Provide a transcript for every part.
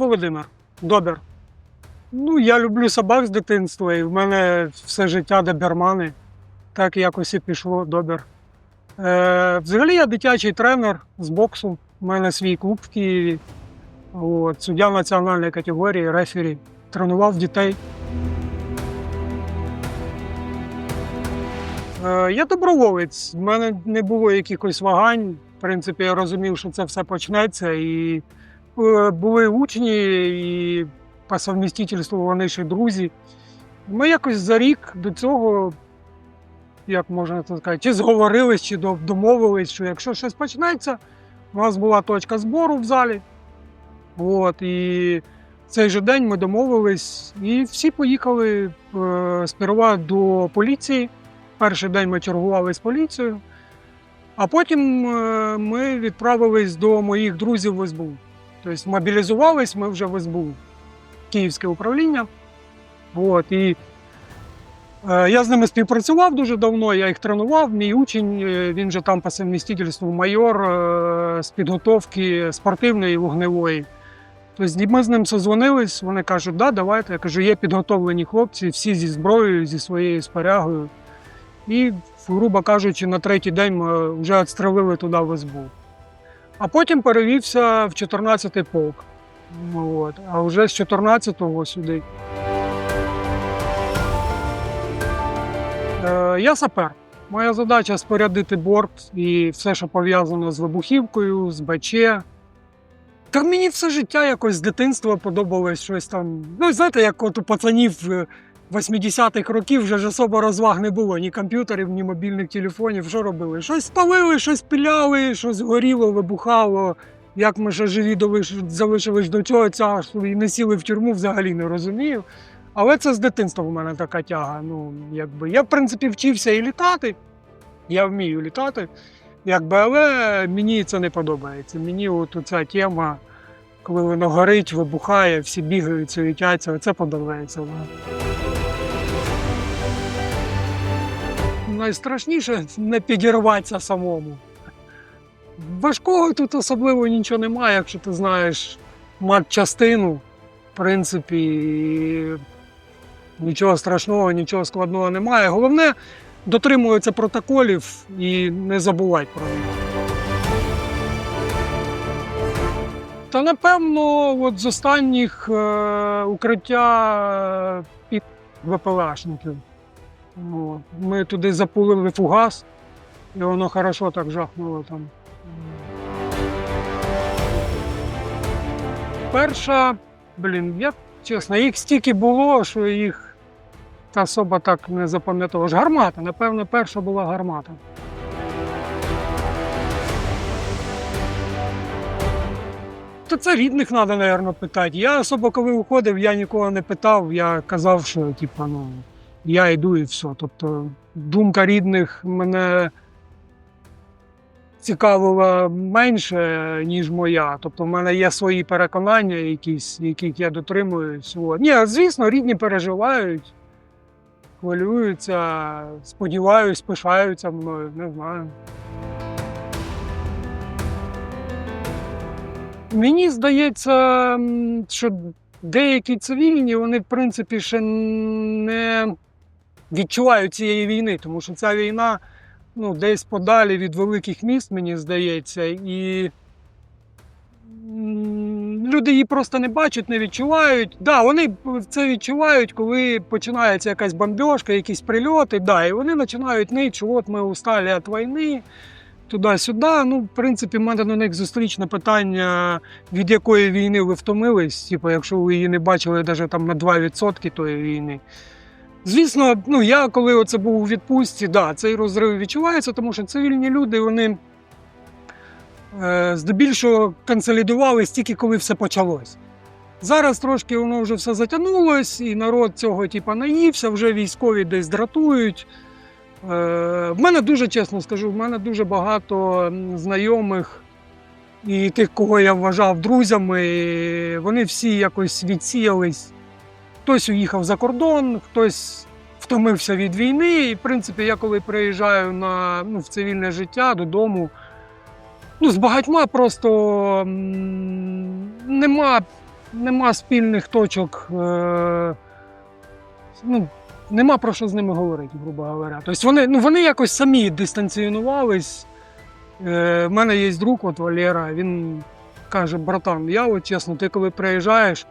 Володимир, добір. Ну, я люблю собак з дитинства, і в мене все життя добермани. Так якось і пішло, добір. Е, взагалі я дитячий тренер з боксу. У мене свій клуб в Києві. От, суддя національної категорії, рефері. Тренував дітей. Е, я доброволець. В мене не було якихось вагань. В принципі, я розумів, що це все почнеться. І були учні, і по совмістительству вони ще друзі. Ми якось за рік до цього, як можна так сказати, чи зговорились, чи домовились, що якщо щось почнеться, у нас була точка збору в залі. От, і цей же день ми домовились, і всі поїхали е, сперва до поліції. Перший день ми чергували з поліцією, а потім е, ми відправились до моїх друзів в СБУ. Тобто мобілізувались ми вже в СБУ, Київське управління. От, і е, я з ними співпрацював дуже давно, я їх тренував. Мій учень, е, він же там по совмістительству майор е, з підготовки спортивної вогневої. Тобто ми з ним созвонились, вони кажуть, да, давайте. Я кажу, є підготовлені хлопці, всі зі зброєю, зі своєю спорягою. І, грубо кажучи, на третій день ми вже відстрелили туди в СБУ. А потім перевівся в 14-й полк. Ну, От. А вже з 14-го сюди. Е, я сапер. Моя задача спорядити борт і все, що пов'язано з вибухівкою, з БЧ. Та мені все життя якось з дитинства подобалось щось там. Ну, знаєте, як от у пацанів е, 80-х років вже ж особо розваг не було, ні комп'ютерів, ні мобільних телефонів. Що робили? Щось спалили, щось пиляли, щось горіло, вибухало. Як ми ще живі залишились до цього часу і не сіли в тюрму, взагалі не розумію. Але це з дитинства в мене така тяга. Ну, якби. Я, в принципі, вчився і літати. Я вмію літати. Якби, але мені це не подобається. Мені от ця тема, коли воно горить, вибухає, всі бігають, суетяться, це подобається. Найстрашніше не підірватися самому. Важкого тут особливо нічого немає, якщо ти знаєш матчастину. В принципі, нічого страшного, нічого складного немає. Головне дотримуватися протоколів і не забувати про них. Та напевно, от з останніх е, укриття під ВПЛАшників. Ми туди запулили фугас, і воно хорошо так жахнуло там. Перша, блін, я чесно, їх стільки було, що їх особа так не запам'ятала. Ж гармата, напевно, перша була гармата. То це рідних треба, мабуть, питати. Я особо, коли уходив, я нікого не питав. Я казав, що типу, ну, я йду і все. Тобто думка рідних мене цікавила менше, ніж моя. Тобто, в мене є свої переконання, якісь, яких я дотримуюсь. От. Ні, звісно, рідні переживають, хвилюються, сподіваюсь, пишаються мною, не знаю. Мені здається, що деякі цивільні, вони, в принципі, ще не відчувають цієї війни, тому що ця війна ну, десь подалі від великих міст, мені здається, і люди її просто не бачать, не відчувають. Да, вони це відчувають, коли починається якась бомбьошка, якісь прильоти, да, і вони починають нити, от ми устали від війни. Туди-сюди. Ну, в принципі, в мене до них зустрічне питання, від якої війни ви втомились. Типу, якщо ви її не бачили навіть там на 2% тої війни. Звісно, ну я коли оце був у відпустці, да, цей розрив відчувається, тому що цивільні люди вони е, здебільшого консолідувались тільки коли все почалось. Зараз трошки воно вже все затягнулось, і народ цього типу, наївся, вже військові десь дратують. Е, в мене дуже чесно скажу, в мене дуже багато знайомих і тих, кого я вважав друзями, вони всі якось відсіялись. Хтось уїхав за кордон, хтось втомився від війни. І, в принципі, я коли приїжджаю на, ну, в цивільне життя додому, ну, з багатьма просто нема нема спільних точок. Е, ну, нема про що з ними говорити, грубо говоря. Тобто вони, ну, вони якось самі дистанціонувались. Е, в мене є друг, от Валера, він каже: братан, я от чесно, ти коли приїжджаєш,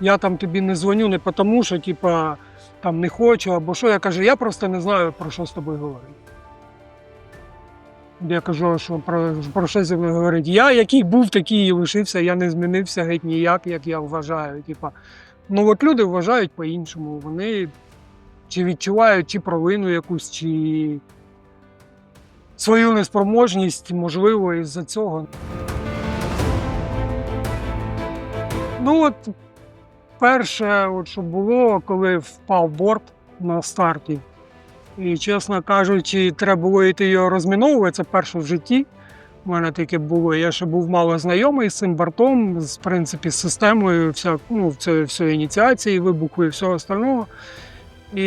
я там тобі не дзвоню не тому, що типа, там не хочу або що. Я кажу, я просто не знаю, про що з тобою говорити. Я кажу, що про, про що зі мною говорити. Я який був, такий і лишився, я не змінився геть ніяк, як я вважаю. Типа, ну от люди вважають по-іншому. Вони чи відчувають чи провину якусь, чи свою неспроможність, можливо, із-за цього. Ну от перше, що було, коли впав борт на старті. І, чесно кажучи, треба було йти його розміновувати. Це перше в житті. У мене таке було. Я ще був мало знайомий з цим бортом, з принципі, з системою, вся, ну, це все ініціації, вибуху і всього остального. І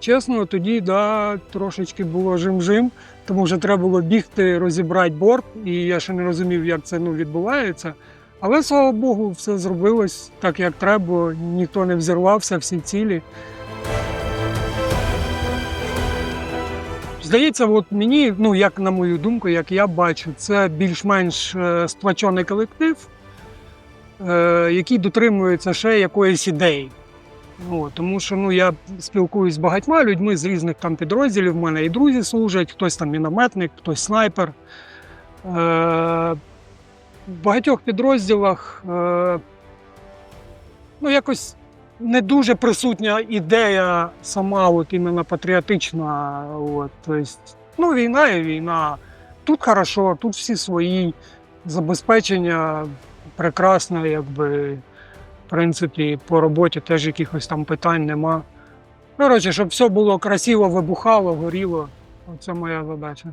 чесно, тоді да, трошечки було жим-жим, тому що треба було бігти, розібрати борт, і я ще не розумів, як це ну, відбувається. Але слава Богу, все зробилось так, як треба, ніхто не взірвався, всі цілі. Здається, от мені, ну як на мою думку, як я бачу, це більш-менш е, сплачений колектив, е, який дотримується ще якоїсь ідеї. Ну, тому що ну, я спілкуюсь з багатьма людьми з різних там підрозділів. У мене і друзі служать, хтось там мінометник, хтось снайпер. Е, в багатьох підрозділах е, ну, якось не дуже присутня ідея сама, от іменно патріотична. От, тобто, ну, війна і війна. Тут хорошо, тут всі свої забезпечення прекрасне, якби, в принципі, по роботі теж якихось там питань нема. Коротше, щоб все було красиво, вибухало, горіло. Оце моя задача.